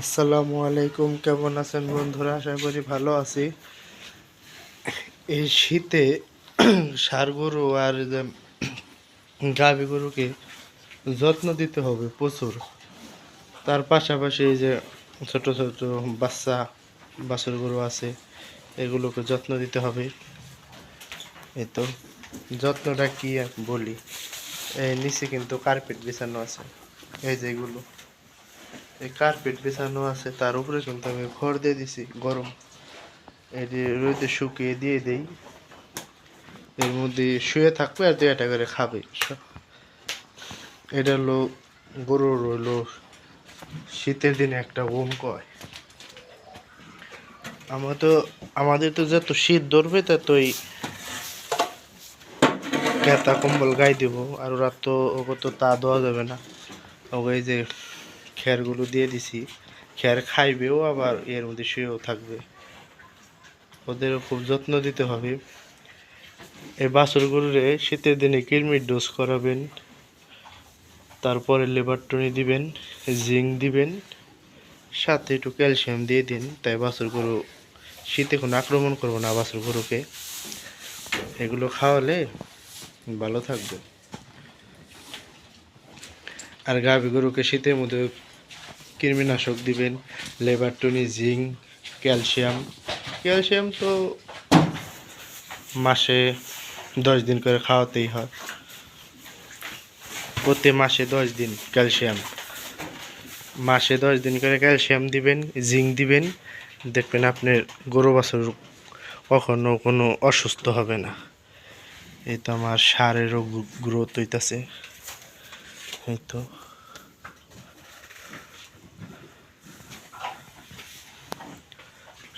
আসসালামু আলাইকুম, কেমন আছেন বন্ধুরা? আশা করি ভালো আছি। এই শীতে ষাড় গরু আর গাভী গরুকে যত্ন দিতে হবে প্রচুর। তার পাশাপাশি যে ছোট ছোট বাচ্চা, বাছুর গরু আছে, এগুলোকে যত্ন দিতে হবে। এই তো, যত্নটা কী বলি? এই নিচে কিন্তু কার্পেট বিছানো আছে। এই যে এগুলো। এই কার্পেট বিছানো আছে, তার উপরে কিন্তু আমি ঘর দিয়ে দিছি, গরম। এটি রোদে শুকিয়ে দিয়ে দেই। এর মধ্যে শুয়ে থাকবে আর দুই একটা করে খাবে। এটা হলো, গরুর হলো শীতের দিনে একটা ঘুম কয়। আমার তো, আমাদের তো যত শীত ধরবে, ততই কেতা কম্বল গায়ে দিব, আর ওরা তো, ওকে তো তা দেওয়া যাবে না। ওকে যে খেরগুলো দিয়ে দিছি। খের খাইবেও আবার এর মধ্যে শুয়েও থাকবে। ওদেরও খুব যত্ন দিতে হবে। এই বাছুরগুলোরে শীতের দিনে কৃমির ডোজ করাবেন। তারপরে লেবার টনি দিবেন, জিঙ্ক দিবেন, সাথে একটু ক্যালসিয়াম দিয়ে দিন। তাই বাছুর গরু শীতে কোনো আক্রমণ করব না বাছুর গরুকে এগুলো খাওয়ালে ভালো থাকবে। আর গাভী গরুকে শীতের মধ্যে কৃমিনাশক দিবেন, লেবার টনি, জিঙ্ক, ক্যালসিয়াম। ক্যালসিয়াম তো মাসে দশ দিন করে খাওয়াতেই হয়। প্রতি মাসে দশ দিন ক্যালসিয়াম। মাসে দশ দিন করে ক্যালসিয়াম দিবেন, জিঙ্ক দিবেন, দেখবেন আপনার গরু বাছুর কখনো কোনো অসুস্থ হবে না। এই তো আমার সারেরও গ্রোথ হইতাছে। এই তো।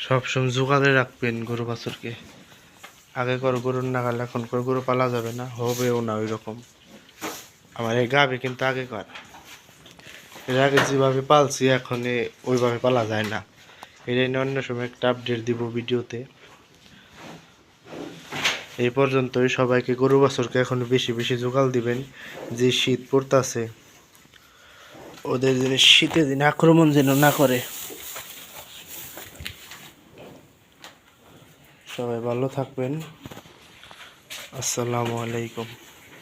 সবসময় জোগাড়ে রাখবেন গরু বাছুরকে। আগে কর গরুর নাগাল, এখন করে গরু পালা যাবে না, হবেও না ওই রকম আমার এই গাবে কিন্তু আগে কর। এর আগে যেভাবে পালছি, এখন ওইভাবে পালা যায় না। এটাই নিয়ে অন্য সময় একটা আপডেট দিব ভিডিওতে। এই পর্যন্তই। সবাইকে গরু বাছুরকে এখন বেশি বেশি জোগাল দিবেন যে শীত পড়তাছে। ওদের যেন শীতে দিনে আক্রমণ যেন না করে। সবাই ভালো থাকবেন। আসসালামু আলাইকুম।